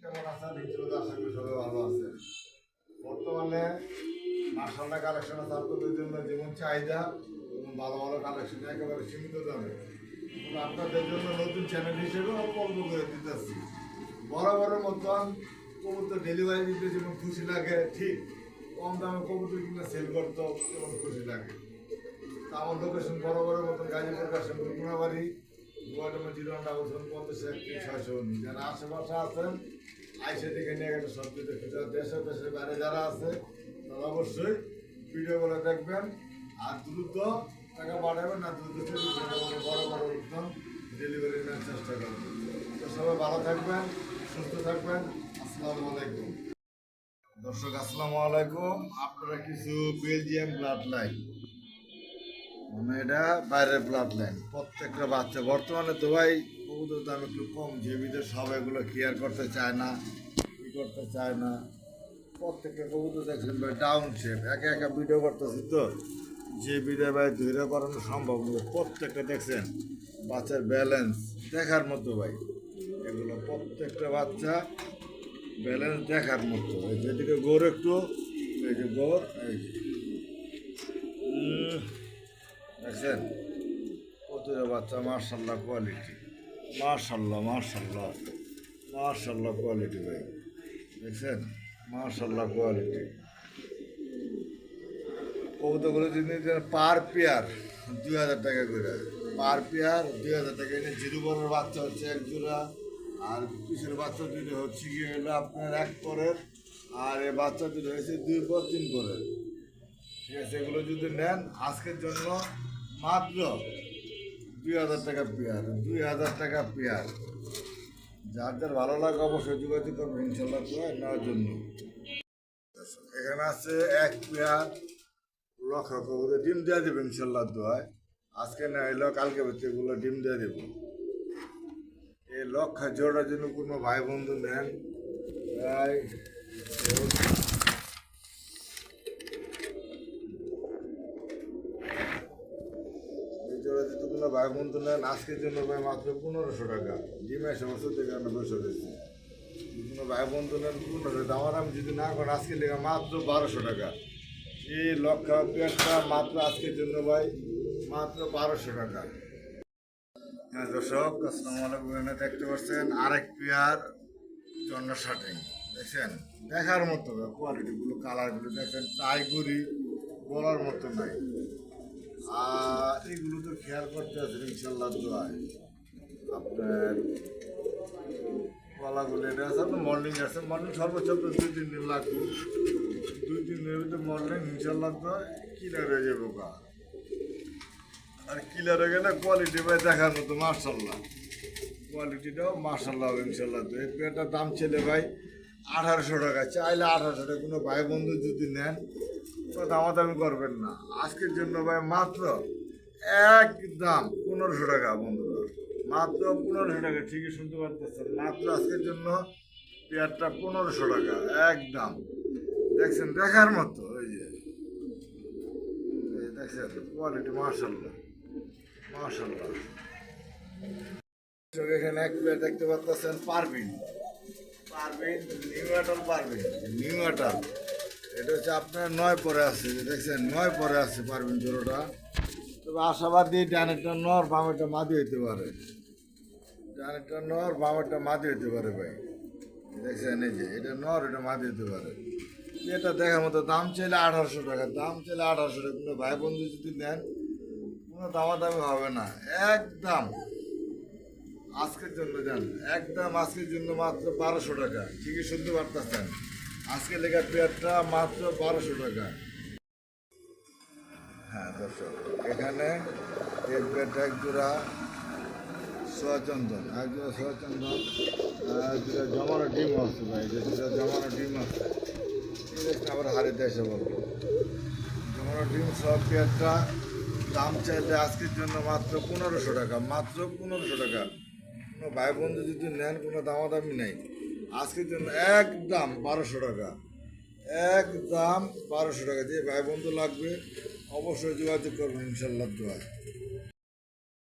কেমন সবাই ভালো বর্তমানে জন্য যেমন এবং ভালো ভালো একেবারে সীমিত জন্য নতুন অল্প করে দিতেছি। মতন ডেলিভারি দিতে খুশি লাগে, ঠিক কম দামে কবুতর কিনে সেল করতো যেমন খুশি লাগে। আমার লোকেশন বড় বরাবরের মতন গাজীপুর, কাশিমপুর নিয়ে সব কিছু দেশে বাইরে যারা আছে, তারা অবশ্যই ভিডিওগুলো দেখবেন। আর দ্রুত না দ্রুত বড় বড় ডেলিভারি নেওয়ার চেষ্টা সবাই ভালো থাকবেন, সুস্থ থাকবেন। দর্শক, আসসালামু আপনারা কিছু বেলজিয়াম ব্লাড লাইন মানে এটা বাইরের ব্লাড লাইন প্রত্যেকটা বাচ্চা। বর্তমানে ভাই কবুতর দাম একটু কম। যে বিদের সব এগুলো কেয়ার করতে চায় না, ই করতে চায় না। প্রত্যেকটা কবুতর দেখছেন ভাই ডাউন শেপ একা একা ভিডিও করতেছি তো। যে বিদে ভাই ধৈর্য করানো সম্ভব নয় প্রত্যেকটা দেখছেন, বাচ্চার ব্যালেন্স দেখার মতো ভাই। এগুলো প্রত্যেকটা বাচ্চা ব্যালেন্স দেখার মতো। এই যেদিকে গোর একটু, এই যে গোর এই যে দেখছেন কতটা বাচ্চা মার্শাল্লাহ কোয়ালিটি মার্শাল্লাহ মার্শাল্লাহ মার্শাল্লাহ কোয়ালিটি ভাই। দেখছেন? মার্শাল্লাহ কোয়ালিটি কবুতরগুলো যদি পার পেয়ার দুই হাজার টাকা করে। পার পেয়ার দুই হাজার টাকা। এনে জিরো বড়ের বাচ্চা হচ্ছে এক জোড়া, আর পিছের বাচ্চা দুটো হচ্ছে গিয়ে হলো আপনার এক পরের, আর এ বাচ্চা দুটো হয়েছে দুই পর তিন পরের। ঠিক আছে, এগুলো যদি নেন, আজকের জন্য মাত্র দুই হাজার টাকা পেয়ার, দুই হাজার টাকা পেয়ার। যার যার ভালো লাগে অবশ্যই যোগাযোগ করবেন ইনশাল্লাহ নেওয়ার জন্য। এখানে আছে এক পেয়ার লক্ষ কবুতর ডিম দেওয়া দেবে ইনশাল্লাহ দোয়ায়। আজকে না এলো কালকে এগুলো ডিম দেওয়া দেবো। এই লক্ষ্য জোড়ার জন্য কোনো ভাই বন্ধু নেন। প্রায় এই জোড়া যদি কোনো ভাই বন্ধু নেন আজকের জন্য ভাই মাত্র পনেরোশো টাকা। ডিমের সমস্ত থেকে আমরা বসে রয়েছি কোনো ভাই বন্ধু নেন পনেরোশো টাকা আমার আমি যদি না করেন আজকে লেগে মাত্র বারোশো টাকা। এই লক্ষ্য পেয়ারটা মাত্র আজকের জন্য ভাই, মাত্র বারোশো টাকা। হ্যাঁ দর্শক, আসসালামু আলাইকুম। দেখতে পাচ্ছেন আরেক পেয়ার জন্য শার্টিং দেখছেন? দেখার মতো কোয়ালিটিগুলো কালারগুলো দেখছেন। টাইগুড়ি বলার মতো নাই। আর এগুলো তো খেয়াল করতে আছে ইনশাল্লাহ দোয়ায়। আপনার কলাগুলো এটা আছে, আপনার মর্নিং আছে। মর্নিং সর্বোচ্চ আপনার দুই তিন দিন লাগবে। দুই তিন দিনের ভিতরে মর্নিং ইনশাল্লাহ তো কিলার হয়ে যাব গা। আর কিলার গেলে কোয়ালিটি ভাই দেখার মতো মার্শাল্লাহ কোয়ালিটিটাও মার্শাল্লাহ ইনশাল্লাহ তো এই পেয়ারটার দাম ছেলে ভাই আঠারোশো টাকা, চাইলে আঠারোশো টাকা। কোনো ভাই বন্ধু যদি নেন, কোনো দামাদামি করবেন না। আজকের জন্য ভাই মাত্র এক দাম পনেরোশো টাকা বন্ধুরা মাত্র পনেরোশো টাকা, ঠিকই শুনতে পারতেছেন। মাত্র আজকের জন্য পেয়ারটা পনেরোশো টাকা একদম দেখছেন, দেখার মতো, ওই যে। দেখছেন কোয়ালিটি মার্শাল্লাহ মার্শাল্লাহ এখানে এক প্লেট দেখতে পাচ্ছেন পারবিন পারবিন পারবিন এটা হচ্ছে আপনার নয় পরে দেখছেন, নয় পরে ডানেরটা নর পারে। নর পারে ভাই। যে, এটা নর, এটা পারে। এটা দেখার মতো দাম চাইলে আঠারোশো টাকা, দাম চাইলে আঠারোশো টাকা। ভাই বন্ধু যদি নেন, কোনো দামাদামি হবে না, একদম। আজকের জন্য যান। একদম আজকের জন্য মাত্র বারোশো টাকা। ঠিকই শুনতে পারতেছেন। আজকে লেখা পেয়ারটা মাত্র বারোশো টাকা। হ্যাঁ দর্শক, এখানে এক পেয়ারটা এক জোড়া সোয়াচন্দন, এক জোড়া সোয়াচন্দন দুটা জমানো ডিম আসছে ভাই, যে দুটা জমানো ডিম আসছে আবার হারিতে এসে বলব জমানো ডিম সব পেয়ারটা দাম চাইলে আজকের জন্য মাত্র পনেরোশো টাকা, মাত্র পনেরোশো টাকা। ভাই বন্ধু যদি নেন, কোনো দামাদামি নেই। আজকের জন্য এক দাম বারোশো টাকা। এক দাম বারোশো টাকা। যে ভাই বন্ধু লাগবে, অবশ্যই যোগাযোগ করবেন, ইনশাল্লাহ দোয়ায়।